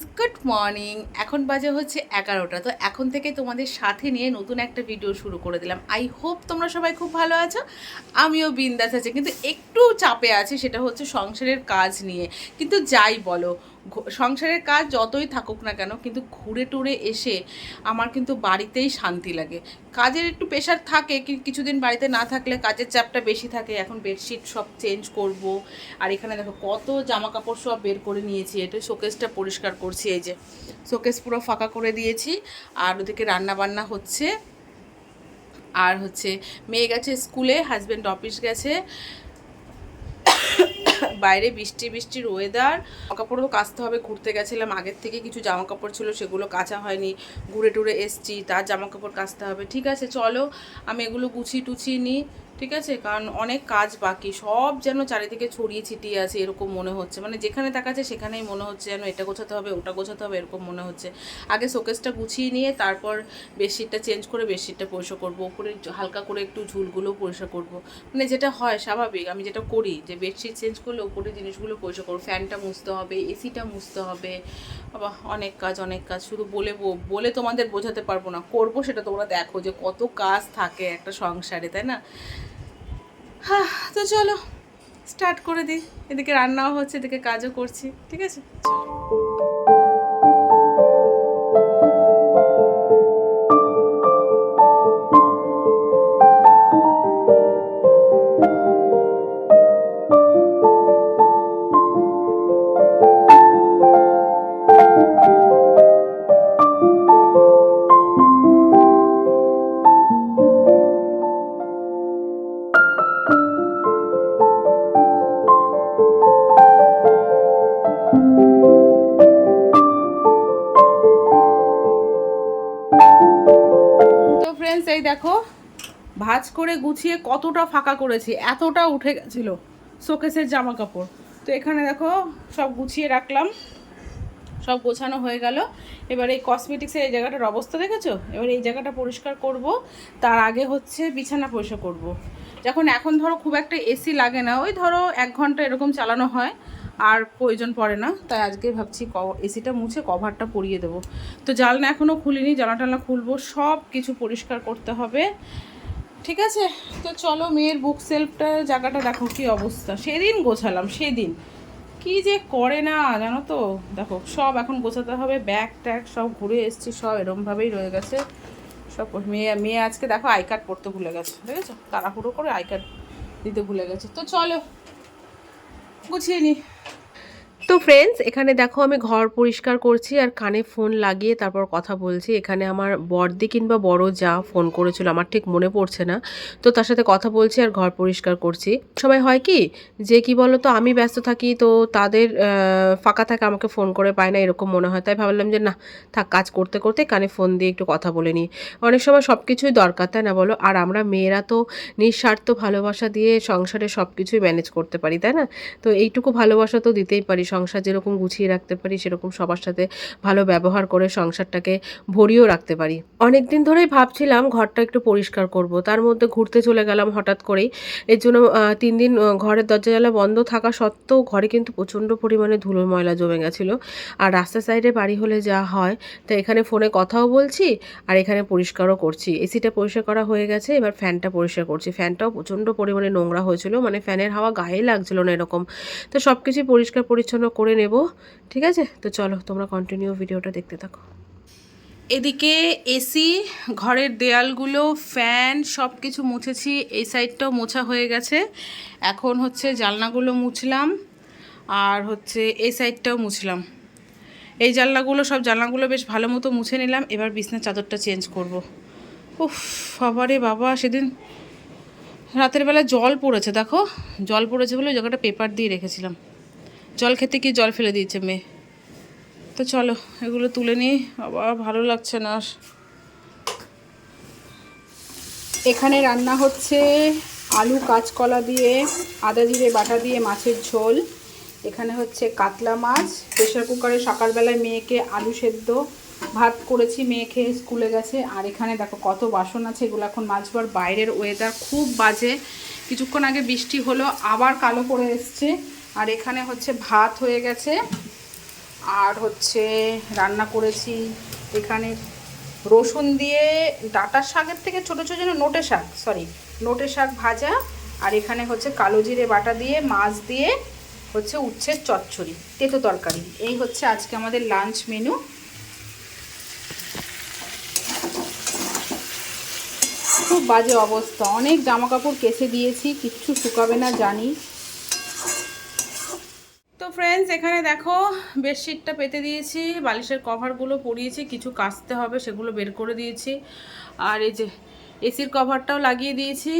Friends good morning এখন বাজে হচ্ছে এগারোটা। তো এখন থেকে তোমাদের সাথে নিয়ে নতুন একটা ভিডিও শুরু করে দিলাম। আই হোপ তোমরা সবাই খুব ভালো আছো। আমিও বিন্দাস আছি। কিন্তু একটু চাপে আছি, সেটা হচ্ছে সংসারের কাজ নিয়ে। কিন্তু যাই বলো সংসারের কাজ যতই থাকুক না কেন, কিন্তু ঘুরে টুরে এসে আমার কিন্তু বাড়িতেই শান্তি লাগে। কাজের একটু প্রেশার থাকে কিছুদিন বাড়িতে না থাকলে কাজের চাপটা বেশি থাকে। এখন বেডশিট সব চেঞ্জ করব। আর এখানে দেখো কত জামা কাপড় সব বের করে নিয়েছি। এটা শোকেসটা পরিষ্কার করছি, এই যে। শোকেস পুরো ফাঁকা করে দিয়েছি। আর ওদিকে রান্না বান্না হচ্ছে। আর হচ্ছে মেয়ে গেছে স্কুলে হাজব্যান্ড অফিস গেছে। বাইরে বৃষ্টি, বৃষ্টির ওয়েদার কাপড়ও কাচতে হবে, ঘুরতে গেছিলাম, আগের থেকে কিছু জামা কাপড় ছিল, সেগুলো কাচা হয়নি, ঘুরে টুরে এসছি, তার জামা কাপড় কাচতে হবে, ঠিক আছে, চলো, আমি এগুলো গুছিয়ে টুছিয়ে নিই ঠিক আছে? কারণ অনেক কাজ বাকি। সব যেন চারিদিকে ছড়িয়ে ছিটিয়ে আছে, এরকম মনে হচ্ছে। মানে যেখানে তাকাচ্ছে সেখানেই মনে হচ্ছে যেন এটা গোছাতে হবে, ওটা গোছাতে হবে, এরকম মনে হচ্ছে। আগে শোকেসটা গুছিয়ে নিয়ে তারপর বেডশিটটা চেঞ্জ করে বেডশিটটা পরিষ্কার করব। উপরে হালকা করে একটু ঝুলগুলো পরিষ্কার করব। মানে যেটা হয় স্বাভাবিক, আমি যেটা করি যে বেডশিট চেঞ্জ করলে উপরে জিনিসগুলো পরিষ্কার করব। ফ্যানটা মুছতে হবে, এসিটা মুছতে হবে। বাবা, অনেক কাজ অনেক কাজ। শুধু বলে বলে তোমাদের বোঝাতে পারব না, করব সেটা তোমরা দেখো যে কত কাজ থাকে একটা সংসারে, তাই না? হ্যাঁ তো চলো স্টার্ট করে দিই এদিকে রান্নাও হচ্ছে, এদিকে কাজও করছি, ঠিক আছে চলো। ফ্রেন্ডস দেখো, ভাজ করে গুছিয়ে কতটা ফাঁকা করেছি, এতটা উঠে গেছিল শোকেসের জামা কাপড় তো এখানে দেখো, সব গুছিয়ে রাখলাম, সব গোছানো হয়ে গেল। এবার এই কসমেটিক্সের এই জায়গাটার অবস্থা দেখেছ? এবার এই জায়গাটা পরিষ্কার করব, তার আগে হচ্ছে বিছানা পরিষ্কার করব। যখন এখন ধরো খুব একটা এসি লাগে না, ওই ধরো এক ঘণ্টা এরকম চালানো হয় আর প্রয়োজন পড়ে না, তাই আজকে ভাবছি ক, এসিটা মুছে কভারটা পরিয়ে দেবো। তো জালনা এখনও খুলিনি জানলা টালনা খুলবো, সব কিছু পরিষ্কার করতে হবে। ঠিক আছে? তো চলো মেয়ের বুক সেলফটা জায়গাটা দেখো কি অবস্থা। সেদিন গোছালাম, সেদিন। কি যে করে না, জানো তো? দেখো, সব এখন গোছাতে হবে ব্যাগ ট্যাগ সব ঘুরে এসছি, সব এরমভাবেই রয়ে গেছে। সব মেয়ে মেয়ে আজকে দেখো আই কার্ড পড়তে ভুলে গেছে, ঠিক আছে? তাড়াহুড়ো করে আই কার্ড দিতে ভুলে গেছে। তো চলো, গুছিয়ে নি। তো ফ্রেন্ডস এখানে দেখো আমি ঘর পরিষ্কার করছি আর কানে ফোন লাগিয়ে তারপর কথা বলছি। এখানে আমার বড়দি কিংবা বড় যা ফোন করেছিল, আমার ঠিক মনে পড়ছে না। তো তার সাথে কথা বলছি আর ঘর পরিষ্কার করছি। সময় হয় কি? যে কি বলো তো আমি ব্যস্ত থাকি তো তাদের ফাঁকা থাকে আমাকে ফোন করে, পায় না, এরকম মনে হয়। তাই ভাবলাম যে না, থাক কাজ করতে করতে কানে ফোন দিয়ে একটু কথা বলে নিই। অনেক সময় সব কিছুই দরকার, তাই না বলো? আর আমরা মেয়েরা তো নিঃস্বার্থ ভালোবাসা দিয়ে সংসারে সব কিছুই ম্যানেজ করতে পারি, তাই না? তো এইটুকু ভালোবাসা তো দিতেই পারি সংসার যেরকম গুছিয়ে রাখতে পারি, সেরকম সবার সাথে ভালো ব্যবহার করে সংসারটাকে ভরিয়েও রাখতে পারি। অনেক দিন ধরেই ভাবছিলাম ঘরটা একটু পরিষ্কার করব, তার মধ্যে ঘুরতে চলে গেলাম হঠাৎ করেই। এর জন্য তিন দিন ঘরের দরজা জ্বালা বন্ধ থাকা সত্ত্বেও ঘরে কিন্তু প্রচণ্ড পরিমাণে ধুলো ময়লা জমে গেছিল। আর রাস্তা সাইডে বাড়ি হলে যা হয়, তো এখানে ফোনে কথাও বলছি আর এখানে পরিষ্কারও করছি। এসিটা পরিষ্কার করা হয়ে গেছে, এবার ফ্যানটা পরিষ্কার করছি। ফ্যানটাও প্রচণ্ড পরিমাণে নোংরা হয়েছিল মানে ফ্যানের হাওয়া গায়ে লাগছিল না এরকম। তো সব কিছুই পরিষ্কার পরিচ্ছন্ন করে নেব, ঠিক আছে? তো চলো, তোমরা কন্টিনিউ ভিডিওটা দেখতে থাকো। এদিকে এসি ঘরের দেয়ালগুলো ফ্যান সব কিছু মুছেছি, এই সাইডটাও মোছা হয়ে গেছে। এখন হচ্ছে জানলাগুলো মুছলাম, আর হচ্ছে এই সাইডটাও মুছলাম। এই জানলাগুলো, সব জানলাগুলো বেশ ভালো মতো মুছে নিলাম, এবার বিছনার চাদরটা চেঞ্জ করব। উফ, বাবারে বাবা, সেদিন রাতের বেলা জল পড়েছে, দেখো? জল পড়েছে বলে জায়গাটা পেপার দিয়ে রেখেছিলাম। জল খেতে কি জল ফেলে দিয়েছে মেয়ে। তো চলো, এগুলো তুলে নিই। আবার ভালো লাগছে না আর। এখানে রান্না হচ্ছে আলু কাঁচকলা দিয়ে, আদা জিরে বাটা দিয়ে মাছের ঝোল। এখানে হচ্ছে কাতলা মাছ। প্রেশার কুকারে সকালবেলায় মেয়েকে আলু সেদ্ধ ভাত করেছি, মেয়ে খেয়ে স্কুলে গেছে। আর এখানে দেখো কত বাসন আছে, এগুলো এখন মাজবার বাইরের ওয়েদার খুব বাজে। কিছুক্ষণ আগে বৃষ্টি হলো, আবার কালো করে এসছে। আর এখানে হচ্ছে ভাত হয়ে গেছে, আর হচ্ছে রান্না করেছি। এখানে রসুন দিয়ে ডাঁটার শাকের থেকে ছোটো ছোটো যেন নোটে শাক সরি নোটে শাক ভাজা। আর এখানে হচ্ছে কালো জিরে বাটা দিয়ে, মাছ দিয়ে হচ্ছে উচ্ছের চচ্চড়ি, তেতো তরকারি। এই হচ্ছে আজকে আমাদের লাঞ্চ মেনু খুব বাজে অবস্থা। অনেক জামা কাপড় কেচে দিয়েছি, কিচ্ছু শুকাবে না জানি। ফ্রেন্ডস এখানে দেখো বেডশিটটা পেতে দিয়েছি, বালিশের কভারগুলো পরিয়েছি, কিছু কাচতে হবে, সেগুলো বের করে দিয়েছি। আর এই যে এসির কভারটাও লাগিয়ে দিয়েছি,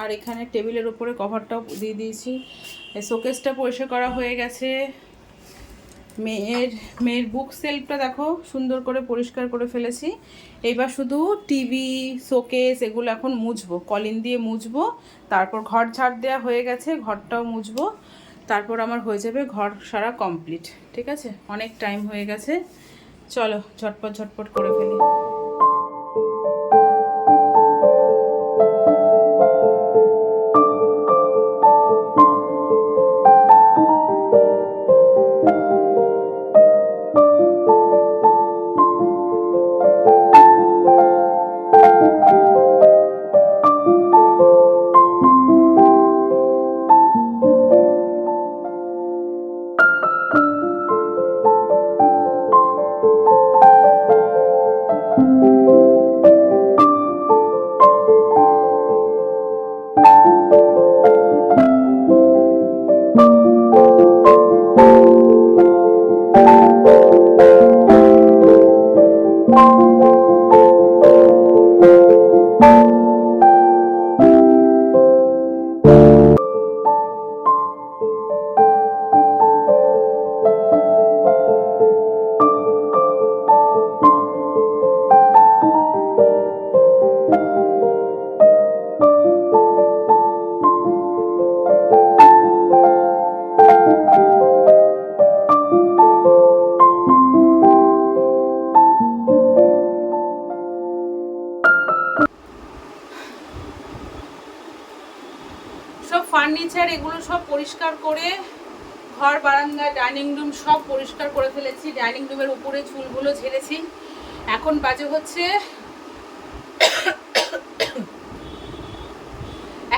আর এখানে টেবিলের উপরে কভারটাও দিয়ে দিয়েছি। শোকেসটা পরিষ্কার করা হয়ে গেছে। মেয়ের মেয়ের বুক সেলফটা দেখো, সুন্দর করে পরিষ্কার করে ফেলেছি। এইবার শুধু টিভি শোকেস এগুলো এখন মুছবো, কলিন দিয়ে মুছবো, তারপর ঘর ঝাড় দেওয়া হয়ে গেছে, ঘরটাও মুছবো। তারপর আমার হয়ে যাবে ঘর সারা কমপ্লিট ঠিক আছে? অনেক টাইম হয়ে গেছে। চলো, ঝটপট ঝটপট করে ফেলি। ফার্নিচার এগুলো সব পরিষ্কার করে ঘর, বারান্দা, ডাইনিং রুম সব পরিষ্কার করে ফেলেছি। ডাইনিং রুমের উপরে চুলগুলো ঝেড়েছি। এখন বাজে হচ্ছে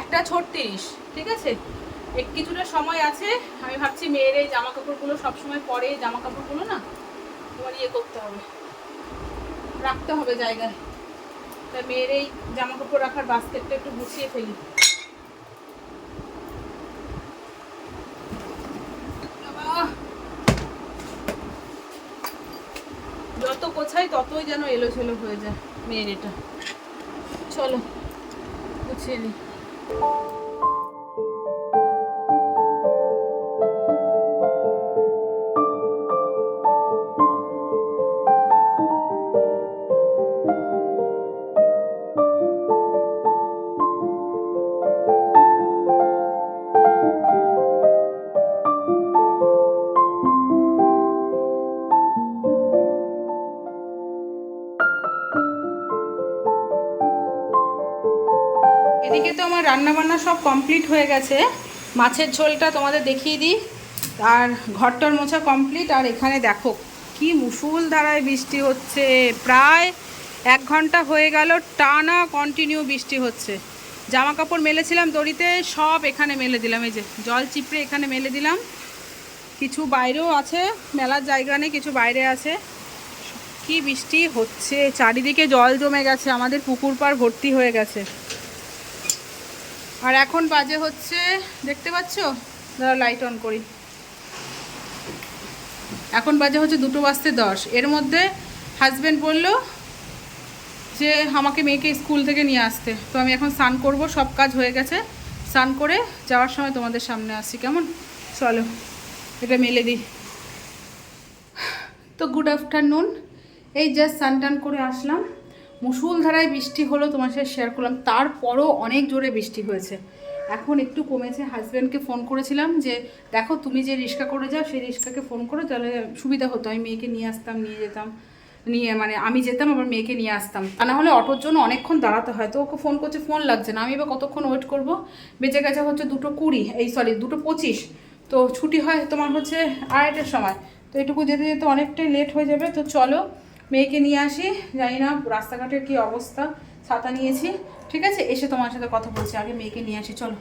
একটা ছত্রিশ, ঠিক আছে? এক কিছুটা সময় আছে। আমি ভাবছি মেয়ের এই জামা কাপড়গুলো সবসময় পরে জামা কাপড়গুলো না তোমার ইয়ে করতে হবে। রাখতে হবে জায়গায়। তা মেয়ের এই জামা কাপড় রাখার বাস্কেটটা একটু গুছিয়ে ফেলি। যত কোছাই ততই যেন এলোছেলো হয়ে যায় মেয়ের এটা। চলো গুছিয়ে নি। এদিকে তো আমার রান্না বান্না সব কমপ্লিট হয়ে গেছে। মাছের ঝোলটা তোমাদের দেখিয়ে দিই। আর ঘরটার মোছা কমপ্লিট। আর এখানে দেখো, কি মুসুল ধারায় বৃষ্টি হচ্ছে। প্রায় এক ঘণ্টা হয়ে গেল, টানা কন্টিনিউ বৃষ্টি হচ্ছে। জামা কাপড় মেলেছিলাম দড়িতে, সব এখানে মেলে দিলাম। এই যে, জল চিপড়ে এখানে মেলে দিলাম। কিছু বাইরেও আছে, মেলার জায়গা নেই, কিছু বাইরে আছে। কি বৃষ্টি হচ্ছে, চারিদিকে জল জমে গেছে, আমাদের পুকুর পাড় ভর্তি হয়ে গেছে। আর এখন বাজে হচ্ছে, দেখতে পাচ্ছ? দাঁড়া লাইট অন করি। এখন বাজে হচ্ছে দুটো বাজতে দশ। এর মধ্যে হাজব্যান্ড বলল যে, আমাকে মেয়েকে স্কুল থেকে নিয়ে আসতে। তো আমি এখন স্নান করব, সব কাজ হয়ে গেছে। স্নান করে যাওয়ার সময় তোমাদের সামনে আসছি কেমন? চলো, এটা মেলে দিই। তো গুড আফটারনুন এই জাস্ট স্নান টান করে আসলাম। মুসুলধারায় বৃষ্টি হলো, তোমার সাথে শেয়ার করলাম। তারপরও অনেক জোরে বৃষ্টি হয়েছে। এখন একটু কমেছে। হাজব্যান্ডকে ফোন করেছিলাম যে, দেখো, তুমি যে রিক্সা করে যাও, সেই রিক্সাকে ফোন করো, তাহলে সুবিধা হতো। আমি মেয়েকে নিয়ে আসতাম, নিয়ে যেতাম, নিয়ে মানে আমি যেতাম, আবার মেয়েকে নিয়ে আসতাম। আর না হলে অটোর জন্য অনেকক্ষণ দাঁড়াতে হয়। তো ওকে ফোন করছে ফোন লাগছে না। আমি এবার কতক্ষণ ওয়েট করব? বেঁচে গেছে হচ্ছে দুটো কুড়ি, এই সরি দুটো পঁচিশ। তো ছুটি হয় তোমার হচ্ছে আড়াইটের সময়। তো এটুকু যেতে যেতে অনেকটাই লেট হয়ে যাবে। তো চলো মেয়েকে নিয়ে আসি। জানি না রাস্তাঘাটের কি অবস্থা, ছাতা নিয়েছি। ঠিক আছে, এসে তোমার সাথে কথা বলছি, আগে মেয়েকে নিয়ে আসি, চলো।